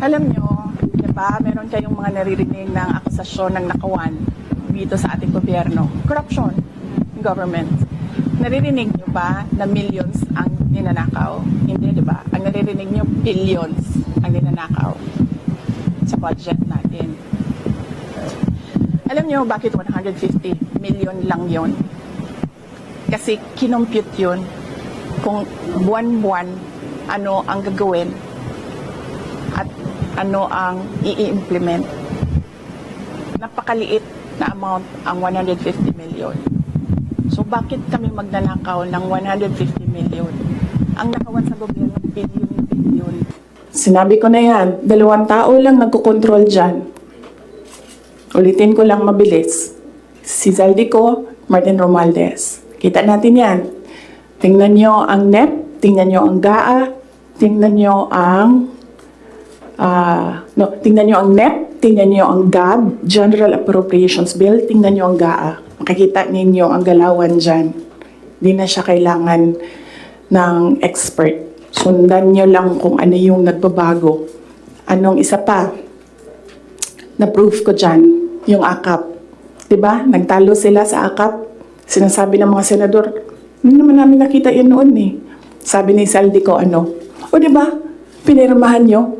Alam nyo, di ba, meron kayong mga naririnig ng akusasyon ng nakawan dito sa ating gobyerno. Corruption, government. Naririnig nyo ba na millions ang ninanakaw? Hindi, di ba? Ang naririnig nyo, billions ang ninanakaw sa budget natin. Alam nyo bakit 150 million lang yon? Kasi kinompute yun kung buwan-buwan ano ang gagawin ano ang i-implement. Napakaliit na amount ang 150 million. So bakit kami magnanakaw ng 150 million? Ang nakawan sa gobyerno, billion-billion. Sinabi ko na yan, dalawang tao lang nagkocontrol dyan. Ulitin ko lang mabilis. Si Zaldico, Martin Romualdez. Kita natin yan. Tingnan nyo ang NEP, tingnan nyo ang GAA, tingnan nyo ang ah, no, tingnan nyo ang NEP, tingnan nyo ang GAB, General Appropriations Bill, tingnan nyo ang GAA. Makikita ninyo ang galawan dyan. Hindi na siya kailangan ng expert. Sundan nyo lang kung ano yung nagbabago. Anong isa pa? Na-proof ko dyan, yung AKAP. ba? Nagtalo sila sa AKAP. Sinasabi ng mga senador, hindi naman namin nakita yan noon eh. Sabi ni Saldi ko, ano? O ba? Pinirmahan nyo.